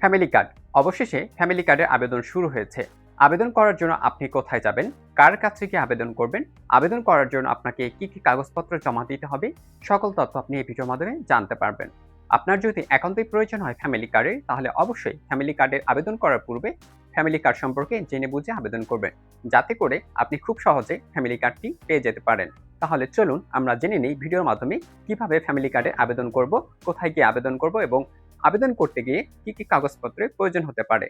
Family card অবশেষে family কার্ডের আবেদন শুরু হয়েছে। আবেদন করার জন্য আপনি কোথায় যাবেন? কার কাছে গিয়ে আবেদন করবেন? আবেদন করার জন্য আপনাকে কি কি কাগজপত্র জমা দিতে হবে? সকল তথ্য আপনি এই ভিডিওর মাধ্যমে জানতে পারবেন। আপনার যদি একান্তই প্রয়োজন হয় ফ্যামিলি কার্ডের তাহলে অবশ্যই ফ্যামিলি কার্ডের আবেদন করার পূর্বে ফ্যামিলি কার্ড সম্পর্কে জেনে বুঝে আবেদন করবেন। যাতে করে আপনি খুব সহজে ফ্যামিলি কার্ডটি পেয়ে যেতে পারেন। তাহলে চলুন আমরা জেনে নিই ভিডিওর মাধ্যমে কীভাবে ফ্যামিলি কার্ডে আবেদন করব, কোথায় গিয়ে আবেদন করব এবং আবেদন করতে গিয়ে কি কি কাগজপত্রের প্রয়োজন হতে পারে?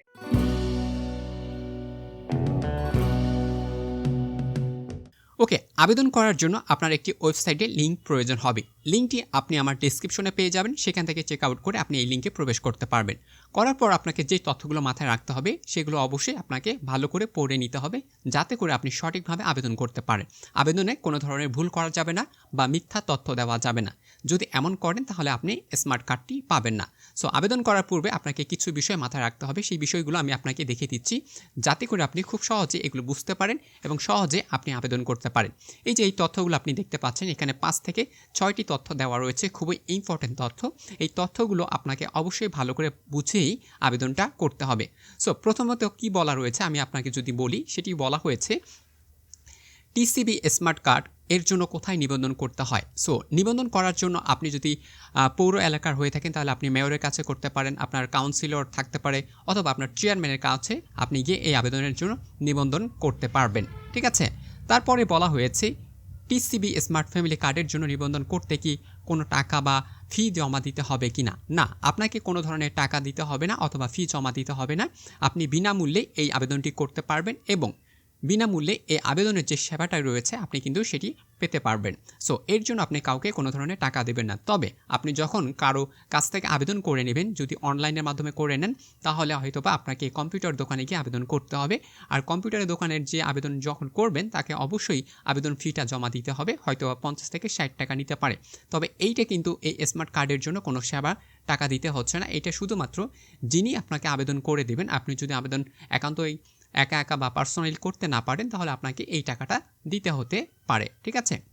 ওকে, আবেদন করার জন্য আপনার একটি ওয়েবসাইটে লিঙ্ক প্রয়োজন হবে। লিঙ্কটি আপনি আমার ডিসক্রিপশনে পেয়ে যাবেন। সেখান থেকে চেক আউট করে আপনি এই লিঙ্কে প্রবেশ করতে পারবেন। করার পর আপনাকে যে তথ্যগুলো মাথায় রাখতে হবে, সেগুলো অবশ্যই আপনাকে ভালো করে পড়ে নিতে হবে, যাতে করে আপনি সঠিকভাবে আবেদন করতে পারেন। আবেদনে কোনো ধরনের ভুল করা যাবে না বা মিথ্যা তথ্য দেওয়া যাবে না। যদি এমন করেন, তাহলে আপনি স্মার্ট কার্ডটি পাবেন না। সো আবেদন করার পূর্বে আপনাকে কিছু বিষয় মাথায় রাখতে হবে। সেই বিষয়গুলো আমি আপনাকে দেখিয়ে দিচ্ছি, যাতে করে আপনি খুব সহজে এগুলো বুঝতে পারেন এবং সহজে আপনি আবেদন করতে পারেন। এই যে এই তথ্যগুলো আপনি দেখতে পাচ্ছেন, এখানে পাঁচ থেকে ছয়টি তথ্য দেওয়া রয়েছে, খুবই ইম্পর্টেন্ট তথ্য। এই তথ্যগুলো আপনাকে অবশ্যই ভালো করে বুঝেই আবেদনটা করতে হবে। সো প্রথমত কি বলা রয়েছে আমি আপনাকে যদি বলি, সেটি বলা হয়েছে টিসিবি স্মার্ট কার্ড এর জন্য কোথায় নিবন্ধন করতে হয়? সো নিবন্ধন করার জন্য আপনি যদি পৌর এলাকার হয়ে থাকেন, তাহলে আপনি মেয়রের কাছে করতে পারেন, আপনার কাউন্সিলর থাকতে পারে, অথবা আপনার চেয়ারম্যানের কাছে আপনি গিয়ে এই আবেদনের জন্য নিবন্ধন করতে পারবেন। ঠিক আছে? তারপরে বলা হয়েছে টিসিবি স্মার্ট ফ্যামিলি কার্ডের জন্য নিবন্ধন করতে কি কোনো টাকা বা ফি জমা দিতে হবে কি না? না, আপনাকে কোনো ধরনের টাকা দিতে হবে না অথবা ফি জমা দিতে হবে না। আপনি বিনামূল্যে এই আবেদনটি করতে পারবেন এবং বিনামূল্যে এই আবেদনের যে সেবাটা রয়েছে, আপনি কিন্তু সেটি পেতে পারবেন। সো এর জন্য আপনি কাউকে কোনো ধরনের টাকা দেবেন না। তবে আপনি যখন কারও কাছ থেকে আবেদন করে নেবেন, যদি অনলাইনের মাধ্যমে করে নেন, তাহলে হয়তো বা আপনাকে কম্পিউটার দোকানে গিয়ে আবেদন করতে হবে। আর কম্পিউটারের দোকানের যে আবেদন যখন করবেন, তাকে অবশ্যই আবেদন ফিটা জমা দিতে হবে। হয়তো বা পঞ্চাশ থেকে ষাট টাকা নিতে পারে। তবে এইটা কিন্তু এই স্মার্ট কার্ডের জন্য কোনো সেবা টাকা দিতে হচ্ছে না। এটা শুধুমাত্র যিনি আপনাকে আবেদন করে দেবেন, আপনি যদি আবেদন একান্তই একা একা বা পার্সোনাল করতে না পারেন, তাহলে আপনাকে এই টাকাটা দিতে হতে পারে, ঠিক আছে?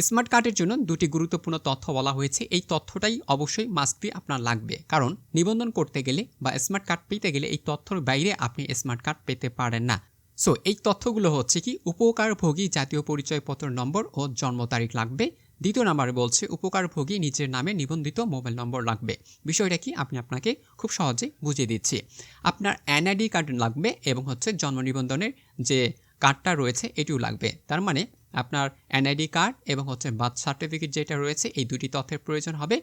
স্মার্ট কার্ডের জন্য দুটি গুরুত্বপূর্ণ তথ্য বলা হয়েছে। এই তথ্যটাই অবশ্যই মাস্ট বি আপনার লাগবে। কারণ নিবন্ধন করতে গেলে বা স্মার্ট কার্ড পেতে গেলে এই তথ্যর বাইরে আপনি স্মার্ট কার্ড পেতে পারেন না। সো এই তথ্যগুলো হচ্ছে কি, উপকারভোগী জাতীয় পরিচয়পত্র নম্বর ও জন্ম তারিখ লাগবে। দ্বিতীয় নাম্বারে বলছে, উপকারভোগী নিজের নামে নিবন্ধিত মোবাইল নম্বর লাগবে। বিষয়টা কি? আমি আপনাকে খুব সহজে বুঝিয়ে দিচ্ছি। আপনার এনআইডি কার্ড লাগবে এবং হচ্ছে জন্ম নিবন্ধনের যে কার্ডটা রয়েছে, এটিও লাগবে। তার মানে আপনার এনআইডি কার্ড এবং হচ্ছে বার্থ সার্টিফিকেট যেটা রয়েছে, এই দুটি তথ্যের প্রয়োজন হবে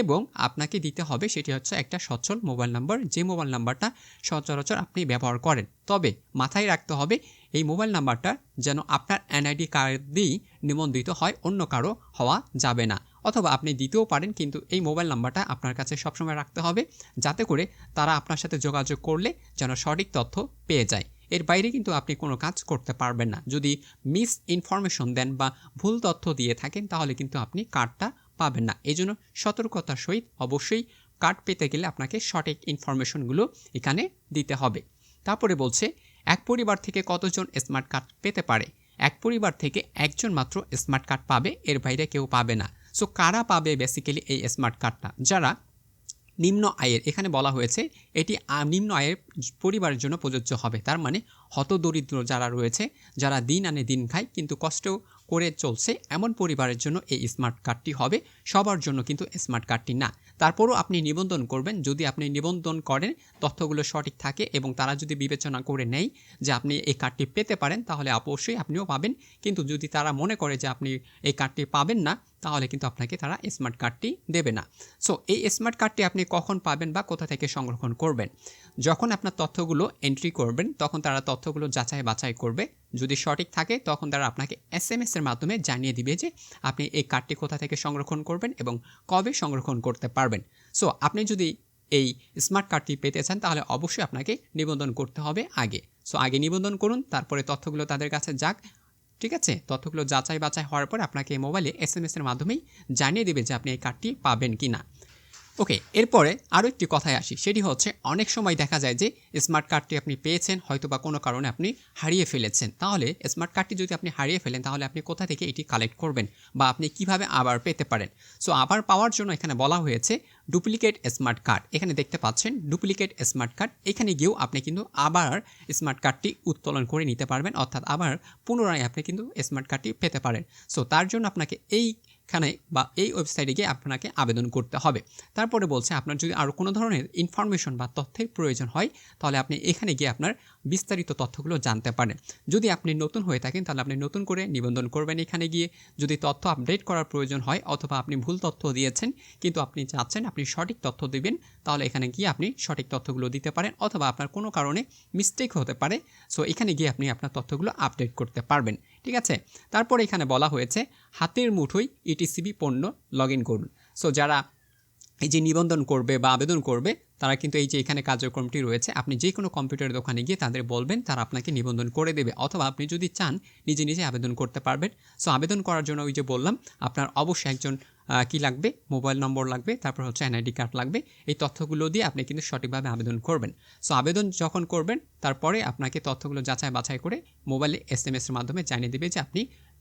এবং আপনাকে দিতে হবে সেটি হচ্ছে একটা সচ্ছল মোবাইল নাম্বার, যে মোবাইল নাম্বারটা সচরাচর আপনি ব্যবহার করেন। তবে মাথায় রাখতে হবে এই মোবাইল নাম্বারটা যেন আপনার এনআইডি কার্ড দিয়েই নিবন্ধিত হয়, অন্য কারও হওয়া যাবে না। অথবা আপনি দিতেও পারেন, কিন্তু এই মোবাইল নাম্বারটা আপনার কাছে সবসময় রাখতে হবে, যাতে করে তারা আপনার সাথে যোগাযোগ করলে যেন সঠিক তথ্য পেয়ে যায়। এর বাইরে কিন্তু আপনি কোনো কাজ করতে পারবেন না। যদি মিস ইনফরমেশন দেন বা ভুল তথ্য দিয়ে থাকেন, তাহলে কিন্তু আপনি কার্ডটা পাবেন না। এই জন্য সতর্কতার সহিত অবশ্যই কার্ড পেতে গেলে আপনাকে সঠিক ইনফরমেশনগুলো এখানে দিতে হবে। তারপরে বলছে, এক পরিবার থেকে কতজন স্মার্ট কার্ড পেতে পারে? এক পরিবার থেকে একজন মাত্র স্মার্ট কার্ড পাবে, এর বাইরে কেউ পাবে না। সো কারা পাবে বেসিক্যালি এই স্মার্ট কার্ডটা? যারা নিম্ন আয়ের, এখানে বলা হয়েছে, এটি নিম্ন আয়ের পরিবারের জন্য প্রযোজ্য হবে। তার মানে হতদরিদ্র যারা রয়েছে, যারা দিন আনে দিন খায়, কিন্তু কষ্ট করে চলছে, এমন পরিবারের জন্য এই স্মার্ট কার্ডটি হবে। সবার জন্য কিন্তু স্মার্ট কার্ডটি না। তারপরও আপনি নিবন্ধন করবেন। যদি আপনি নিবন্ধন করেন, তথ্যগুলো সঠিক থাকে এবং তারা যদি বিবেচনা করে নেয় যে আপনি এই কার্ডটি পেতে পারেন, তাহলে অবশ্যই আপনিও পাবেন। কিন্তু যদি তারা মনে করে যে আপনি এই কার্ডটি পাবেন না তাহলে কিন্তু আপনাকে তারা স্মার্ট কার্ডটি দেবে না। সো এই স্মার্ট কার্ডটি আপনি কখন পাবেন বা কোথা থেকে সংরক্ষণ করবেন? যখন আপনার তথ্যগুলো এন্ট্রি করবেন, তখন তারা তথ্যগুলো যাচাই বাছাই করবে। যদি সঠিক থাকে, তখন তারা আপনাকে এস এম এর মাধ্যমে জানিয়ে দিবে যে আপনি এই কার্ডটি কোথা থেকে সংরক্ষণ করবেন এবং কবে সংরক্ষণ করতে পারবেন। সো আপনি যদি এই স্মার্ট কার্ডটি পেতে চান, তাহলে অবশ্যই আপনাকে নিবন্ধন করতে হবে আগে। সো আগে নিবন্ধন করুন, তারপরে তথ্যগুলো তাদের কাছে যাক। ঠিক আছে? তথ্যগুলো যাচাই বাছাই হওয়ার পর আপনাকে মোবাইলে এস এম এর মাধ্যমেই জানিয়ে দেবে যে আপনি এই কার্ডটি পাবেন কি না ওকে, এরপরে আরও একটি কথায় আসি। সেটি হচ্ছে, অনেক সময় দেখা যায় যে স্মার্ট কার্ডটি আপনি পেয়েছেন হয়তো বা কোনো কারণে আপনি হারিয়ে ফেলেছেন। তাহলে স্মার্ট কার্ডটি যদি আপনি হারিয়ে ফেলেন, তাহলে আপনি কোথা থেকে এটি কালেক্ট করবেন বা আপনি কীভাবে আবার পেতে পারেন? সো আবার পাওয়ার জন্য এখানে বলা হয়েছে ডুপ্লিকেট স্মার্ট কার্ড এখানে দেখতে পাচ্ছেন ডুপ্লিকেট স্মার্ট কার্ড এখানে গিয়েও আপনি কিন্তু আবার স্মার্ট কার্ডটি উত্তোলন করে নিতে পারবেন, অর্থাৎ আবার পুনরায় আপনি কিন্তু স্মার্ট কার্ডটি পেতে পারেন। সো তার জন্য আপনাকে এইখানে বা এই ওয়েবসাইটে গিয়ে আপনাকে আবেদন করতে হবে। তারপরে বলছে, আপনার যদি আরও কোনো ধরনের ইনফরমেশন বা তথ্যের প্রয়োজন হয়, তাহলে আপনি এখানে গিয়ে আপনার বিস্তারিত তথ্যগুলো জানতে পারেন। যদি আপনি নতুন হয়ে থাকেন, তাহলে আপনি নতুন করে নিবন্ধন করবেন এখানে গিয়ে। যদি তথ্য আপডেট করার প্রয়োজন হয়, অথবা আপনি ভুল তথ্য দিয়েছেন, কিন্তু আপনি চাচ্ছেন আপনি সঠিক তথ্য দিবেন, তাহলে এখানে গিয়ে আপনি সঠিক তথ্যগুলো দিতে পারেন, অথবা আপনার কোনো কারণে মিস্টেক হতে পারে। সো এখানে গিয়ে আপনি আপনার তথ্যগুলো আপডেট করতে পারবেন। ঠিক আছে? তারপর এখানে বলা হয়েছে, হাতের মুঠোয় ইটিসিবি পণ্য লগ ইন করুন। সো যারা এই যে নিবন্ধন করবে বা আবেদন করবে, তারা কিন্তু এই যে এখানে কার্যক্রমটি রয়েছে, আপনি যে কোনো কম্পিউটার দোকানে গিয়ে তাদের বলবেন, তারা আপনাকে নিবন্ধন করে দেবে। অথবা আপনি যদি চান, নিজে নিজে আবেদন করতে পারবেন। সো আবেদন করার জন্য ওই যে বললাম, আপনার অবশ্যই একজন কি লাগবে? মোবাইল নম্বর লাগবে, তারপর হচ্ছে এনআইডি কার্ড লাগবে। এই তথ্যগুলো দিয়ে আপনি কিন্তু সঠিকভাবে আবেদন করবেন। সো আবেদন যখন করবেন, তারপরে আপনাকে তথ্যগুলো যাচাই বাছাই করে মোবাইলে এস এম এসের মাধ্যমে জানিয়ে দেবে যে আপনি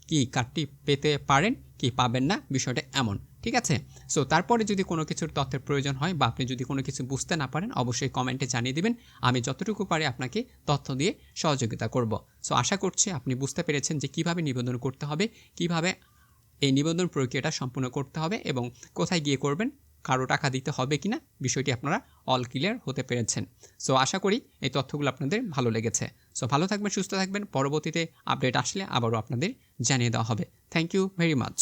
কি কার্ডটি পেতে পারেন, কি পাবেন না, বিষয়টা এমন। ঠিক আছে? সো তারপরে যদি কোনো কিছুর তথ্যের প্রয়োজন হয় বা আপনি যদি কোনো কিছু বুঝতে না পারেন, অবশ্যই কমেন্টে জানিয়ে দেবেন। আমি যতটুকু পারি আপনাকে তথ্য দিয়ে সহযোগিতা করব। সো আশা করছি আপনি বুঝতে পেরেছেন যে কীভাবে নিবন্ধন করতে হবে, কীভাবে এই নিবন্ধন প্রক্রিয়াটা সম্পূর্ণ করতে হবে এবং কোথায় গিয়ে করবেন, কারও টাকা দিতে হবে কিনা, বিষয়টি আপনারা অল ক্লিয়ার হতে পেরেছেন। সো আশা করি এই তথ্যগুলো আপনাদের ভালো লেগেছে। সো ভালো থাকবেন, সুস্থ থাকবেন। পরবর্তীতে আপডেট আসলে আবারও আপনাদের জানিয়ে দেওয়া হবে। Thank you very much